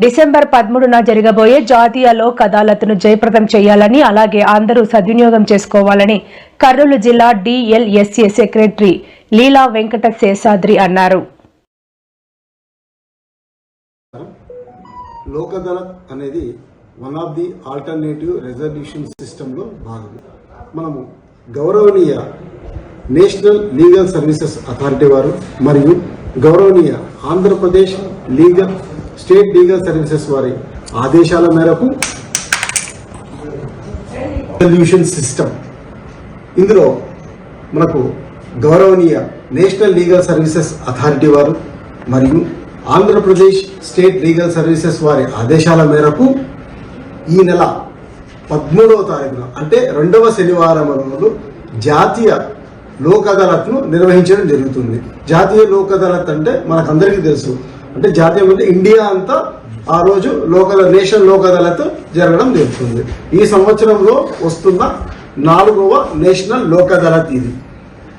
December పదమూడున జరగబోయే జాతీయ లోక్ అదాలత్ను జయప్రదం చేయాలని అలాగే అందరూ సద్వినియోగం చేసుకోవాలని కర్నూలు జిల్లా డిఎల్ఎస్ఏ సెక్రటరీ లీలా వెంకట శేషాద్రి అన్నారు. లోక్ అదాలత్ అనేది one of the alternative resolution సిస్టంలో భాగం. మనము గౌరవనీయ నేషనల్ లీగల్ సర్వీసెస్ అథారిటీ వారు మరియు గౌరవనీయ Andhra Pradesh legal state legal services వారి ఆదేశాల మేరకు రెజల్యూషన్ సిస్టమ్. ఇందులో మనకు గౌరవనీయ నేషనల్ లీగల్ సర్వీసెస్ అథారిటీ వారు మరియు ఆంధ్రప్రదేశ్ స్టేట్ లీగల్ సర్వీసెస్ వారి ఆదేశాల మేరకు ఈ నెల పదమూడవ తారీఖున అంటే రెండవ శనివారం రోజు జాతీయ లోక్ అదాలత్ను నిర్వహించడం జరుగుతుంది. జాతీయ లోక్ అదాలత్ అంటే మనకందరికీ తెలుసు అంటే జాతీయం అంటే ఇండియా అంతా ఆ రోజు లోకల నేషన్ లోకదళతో లోక్ అదాలత్ జరగడం జరుగుతుంది. ఈ సంవత్సరంలో వస్తున్న నాలుగవ నేషనల్ లోక్ అదాలత్ ఇది.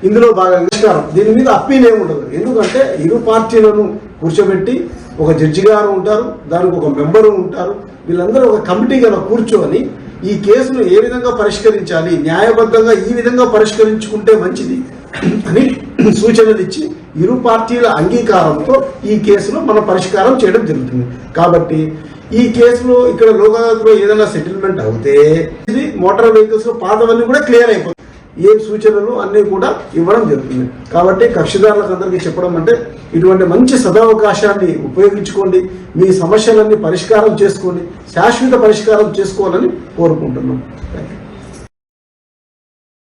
ఇందులో భాగంగా దీని మీద అప్పీల్ ఏముండదు. ఉండదు ఎందుకంటే ఇరు పార్టీలను కూర్చోబెట్టి ఒక జడ్జి గారు ఉంటారు దానికి ఒక మెంబరు ఉంటారు వీళ్ళందరూ ఒక కమిటీ గల కూర్చొని ఈ కేసును ఏ విధంగా పరిష్కరించాలి న్యాయబద్ధంగా ఈ విధంగా పరిష్కరించుకుంటే మంచిది అని సూచనలు ఇచ్చి ఇరు పార్టీల అంగీకారంతో ఈ కేసును మనం పరిష్కారం చేయడం జరుగుతుంది. కాబట్టి ఈ కేసులో ఇక్కడ లోకాదాలత్లో ఏదైనా సెటిల్మెంట్ అవుతే ఇది మోటార్ వెహికల్స్లో పాతవన్నీ కూడా క్లియర్ అయిపోతుంది ఏ సూచనలు అన్నీ కూడా ఇవ్వడం జరుగుతుంది. కాబట్టి కక్షిదారులకు అందరికీ చెప్పడం అంటే ఇటువంటి మంచి సదావకాశాన్ని ఉపయోగించుకోండి మీ సమస్యలన్నీ పరిష్కారం చేసుకోండి శాశ్వత పరిష్కారం చేసుకోవాలని కోరుకుంటున్నాం.